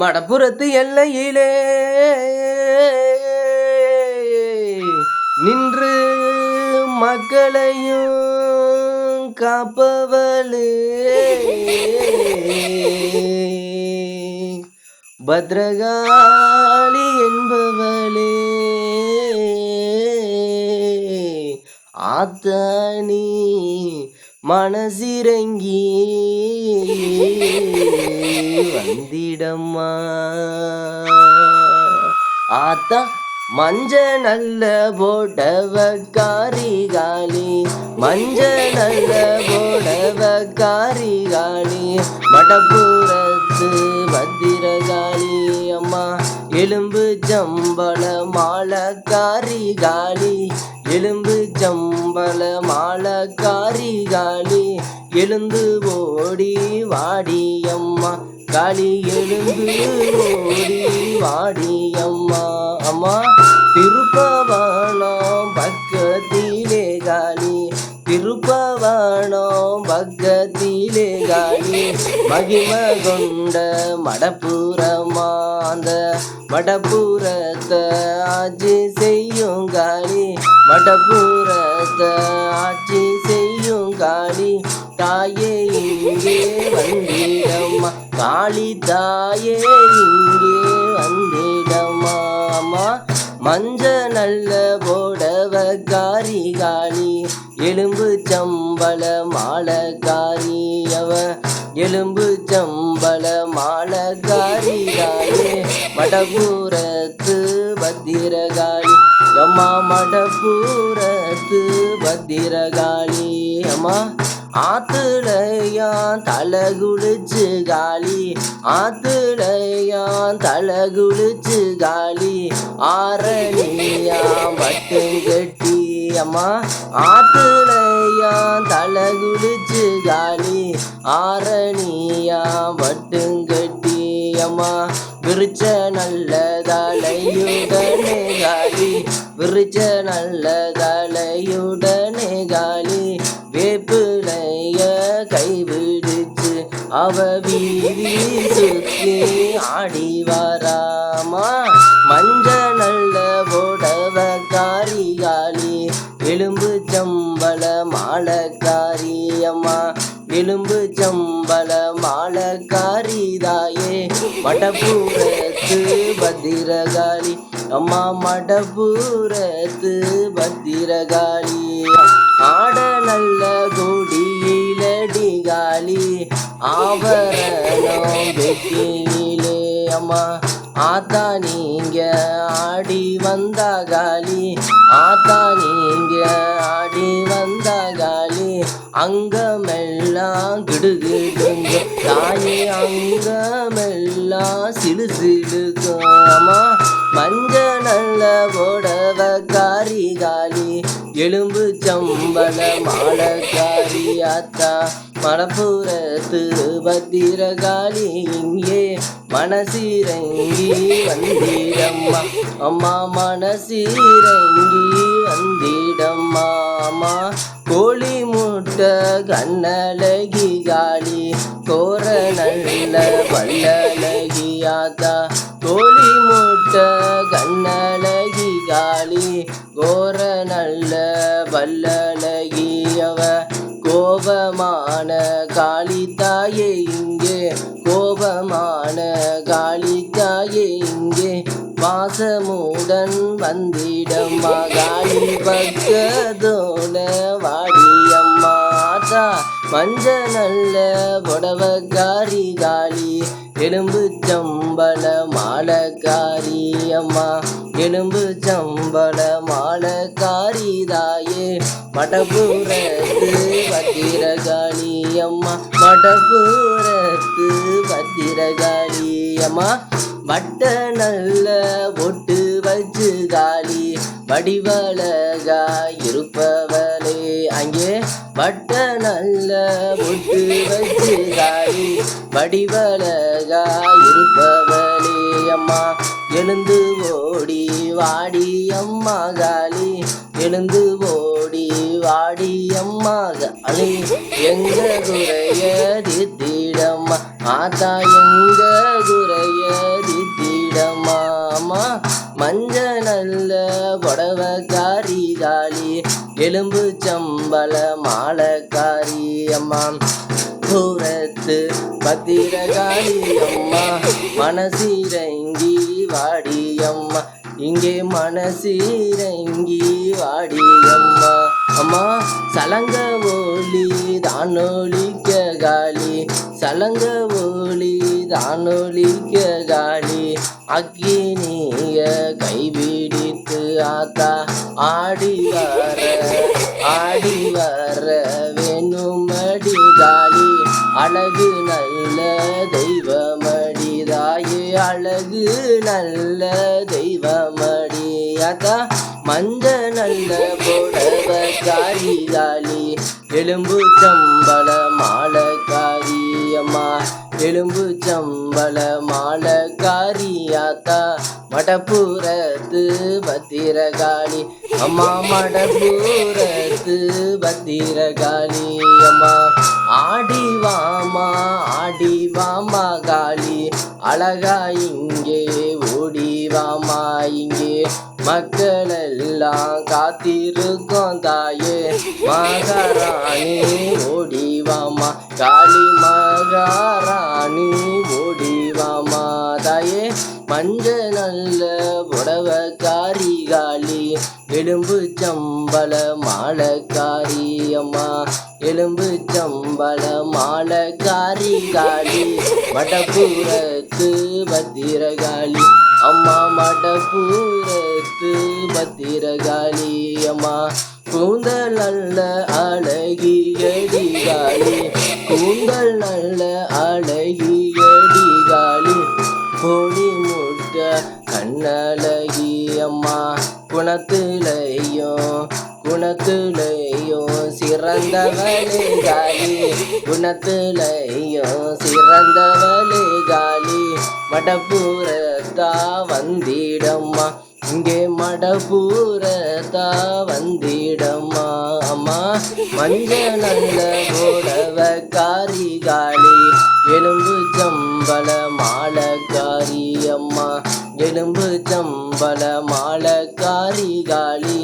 மடப்புறத்து எல்லையிலே நின்று மக்களையும் காப்பவளே. பத்ரகாளி என்பவளே. ஆத்தானி மனசிறங்கி வந்திடம்மா. ஆத்தா மஞ்ச நல்ல போட்டவக்காரி காளி மஞ்ச நல்ல போடவக்காரி காளி மடப்புறத்து பத்திரகாளி அம்மா. எலும்பு ஜம்பள மாலக்காரி காளி எலும்பு ஜம்பள மாலக்காரி காளி எழுந்து ஓடி வாடி அம்மா காளி எழுந்து ஓடி வாடி அம்மா அம்மா திருப்பவனம் பக்கத்திலே காளி திருப்பவனம் பக்கத்திலே காளி மகிம கொண்ட மடப்புறமா அந்த மடப்புறத்தை ஆட்சி செய்யும் காளி மடப்புறத்தை ஆட்சி செய்யும் காளி தாயே இங்கே வந்திடம்மா. காளி தாயே இங்கே வந்திடம்மா. அம்மா மஞ்ச நல்ல போடவ காரி காளி எலும்பு சம்பள மாலக்காரி அவ. எலும்பு சம்பள மாலக்காரி காளி மடபூரத்து பத்திரகாளி மாமடபுரத்து பத்திரகாளி அம்மா. ஆத்துலையான் தலை குளிச்சு காளி. ஆத்துலையான் தலை குளிச்சு காளி. ஆரணியாம் பட்டம் கட்டி அம்மா. ஆத்துலையான் தலை குளிச்சு காளி. ஆரணியாம் பட்டம் கட்டி அம்மா. விரிச்ச நல்ல தலையுடனே காளி. விரிச்ச நல்ல தலையுடனே காலி வேப்பிலைய கைவிடுச்சு அவ வீதி சுத்தி ஆடி வராமா? மஞ்ச நல்ல போடவ காரி காலி எலும்பு சம்பள மாலக்காரி அம்மா. எலும்பு சம்பள மாலக்காரி தாயே மடப்பூரத்து பத்திரகாளி. அம்மா மடபுரத்து பத்திரகாளி. ஆட நல்ல கொடியிலடி காளி. ஆபரணம் வெட்டியிலே அம்மா. ஆத்தா நீங்க ஆடி வந்தா காளி. ஆத்தா நீங்க ஆடி வந்தா காளி. அங்கமெல்லாம் கிடுகிடுங்க தாயே அங்கமெல்லாம் சிலு சிலுக்கும். அம்மா மஞ்ச நல்ல போடவ காரி காலி எலும்பு சம்பள மாலக்காரி அத்தா ஆத்தா திருபத்திர காலி இங்கே மனசிறங்கி வந்திடம்மா. அம்மா மனசிறங்கி வந்திடம்மா அம்மா. கோழி முட்டை கண்ணழகி காலி கோர நல்ல வல்லழகி ஆத்தா கோழி முட்டை கோர நல்ல வல்லனகியவ கோபமான காளி தாயே இங்கே கோபமான காளி தாயே இங்கே. வாசமுடன் வந்திடம்மா காளி பக்கதோட வாடி மஞ்ச நல்ல புடவக்காரி காளி எலும்பு சம்பள மாலக்காரி அம்மா. எலும்பு சம்பள மாலக்காரி தாயே. மடபுரத்து பத்திரகாளி அம்மா. மடபுரத்து பத்திரகாளி அம்மா. வட்ட நல்ல ஒட்டு வச்சு காளி. வடிவழகா இருப்பவர் மட்ட நல்ல முட்டு வச்சு தாயி வடிவழகா இருப்பவளே அம்மா எழுந்து ஓடி வாடி அம்மா காலி எழுந்து ஓடி வாடி அம்மா காலி. எங்க குறைய தித்திடம்மா மாதா எங்க குறைய தித்திடம்மா அம்மா மஞ்ச நல்ல புடவக்காரி காளி எலும்பு சம்பளம் மாலக்காரி அம்மா தூரத்து பத்திரகாளி அம்மா. மனசீரங்கி வாடி அம்மா. இங்கே மனசீரங்கி வாடி அம்மா. அம்மா சலங்க ஒளி தானொலிக்க காளி. சலங்க ஒளி தானொலிக்க காளி. அக்கினிய கைவிடித்து ஆத்தா. ஆடி வர ஆடி வர நல்ல தெய்வமடி. அத்தா மஞ்ச நல்ல புடவ காரி எலும்பு சம்பள மாலக்காரி அம்மா. எலும்பு சம்பள மாலக்காரி ஆத்தா மடப்புறத்து பத்திரகாளி. அம்மா மடப்புறத்து பத்திரகாளி அம்மா. ஆடிவாமா ஆடிவாமா காளி. அழகா இங்கே ஓடிவாமா இங்கே. மக்கள் எல்லாம் காத்திருக்கோம் தாயே. மகாராணி ஓடிவாமா காளி மகாராணி ஓடிவாமா தாயே. மஞ்ச நல்ல புடவ காரி காளி. எலும்பு சம்பள மாலக்காரி அம்மா எலும்பு சம்பள மாலக்காரி காளி மடப்பூரத்து பத்திரகாளி. அம்மா மடப்பூரத்து பத்திரகாளி அம்மா. கூந்தல் நல்ல அழகியடி காளி கூந்தல் நல்ல அழகியடி காளி கோடி முட்ட கண்ணழகி அம்மா. குணத்திலையும் குணத்திலையும் சிறந்தவளே காலி குணத்திலையும் சிறந்தவளே காலி மடப்புறத்தா வந்திடம்மா இங்கே மடபூரத்தா வந்திடம்மா. அம்மா மஞ்ச நல்ல போடவ காரி காளி எலும்பு சம்பள மாலக்காரி அம்மா. எலும்பு சம்பள மாலக்காரி காளி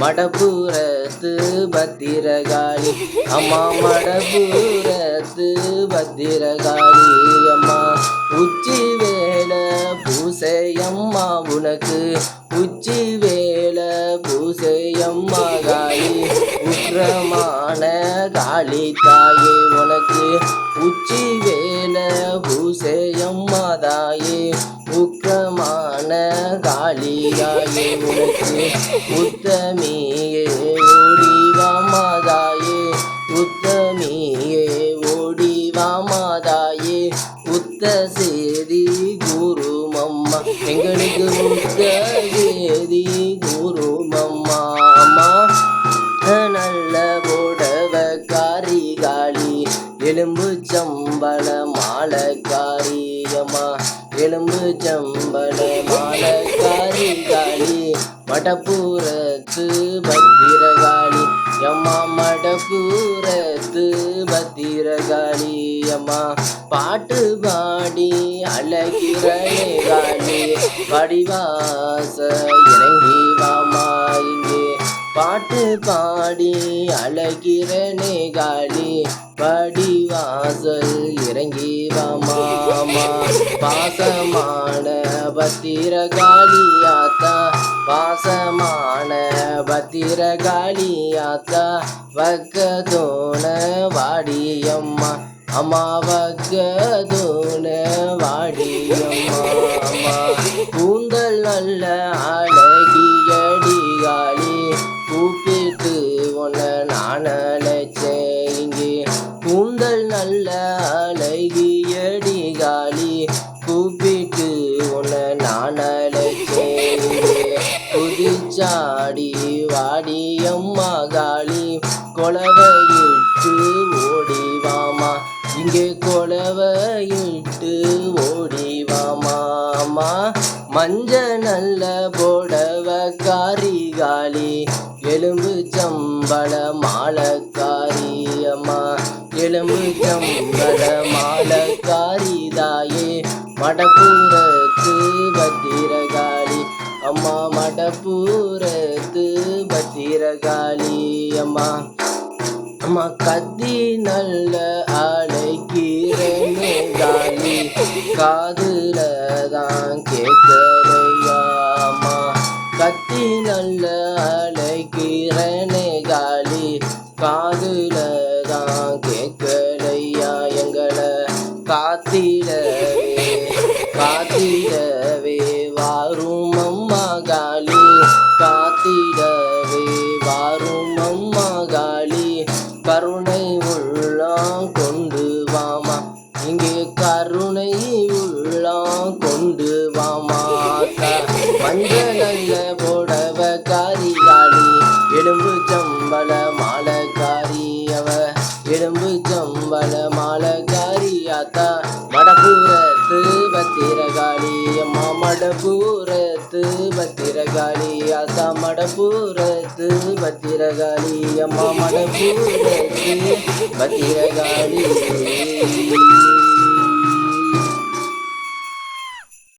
மடபுரத்து பத்திரகாளி அம்மா மடபுரத்து பத்திரகாளி அம்மா உச்சி வேலை பூசையம்மா உனக்கு உச்சி வேலை பூசையம்மா காளி உற்றமான காளி தாயே உனக்கு உச்சி வேலை பூசையம்மா தாயே. காளியாயே உனக்கு உத்தமியே ஓடிவாமா தாயே உத்தமியே ஓடிவாமா தாயே உத்த சேதி குரு மம்மா எங்களுக்கு உத்த சேதி குரு மம்மா அம்மா நல்ல புடவ காரி காளி. எலும்பு சம்பள மாலக்காரி. அம்மா எலும்பு சம்பள காளி பத்திரகாளி அம்மா மடப்புறத்து பத்திரகாளி அம்மா பாட்டு பாடி அழகிறனே காளி வடிவாச பாட்டு பாடி அழகிறனே காளி படிவாசல் இறங்கி வாமாமா பாசமான பத்திரகாளி ஆத்தா. பாசமான பத்திரகாளி ஆத்தா. வக்கதோன வாடியம்மா. அம்மா வக்கதோன வாடியம்மா. அம்மா கூந்தல் நல்ல உன்னை குதிச்சாடி வாடியம்மா காளி கொலவையிட்டு ஓடிவாமா இங்கே கொலவையிட்டு ஓடிவாமாமா மஞ்ச நல்ல போடவ காரி காளி எலும்பு சம்பள மாலக்காரி அம்மா எலும்பு சம்பள மாலக்காரி தாயே மடப்பூரத்து பத்திரகாளி அம்மா மடப்பூரத்து பத்திரகாளி அம்மா. அம்மா கத்தி நல்ல அழைக்கிறேன்னு காதுல தான் கேட்க காத்திடவே வாரும் அம்மா காளி. கருணை உள்ளாம் கொண்டு வாமா. இங்கே கருணை உள்ளாம் கொண்டு வாமா. மஞ்சள் நல்ல போடவ காரி காளி எலும்பு சம்பள மாலக்காரி அவ. எலும்பு சம்பள மாலக்காரி ஆத்தா. மடபூரத்து பத்திரகாளி ஆசா மடபூரத்து பத்திரகாளி அம்மா மடபூரத்து பத்திரகாளி.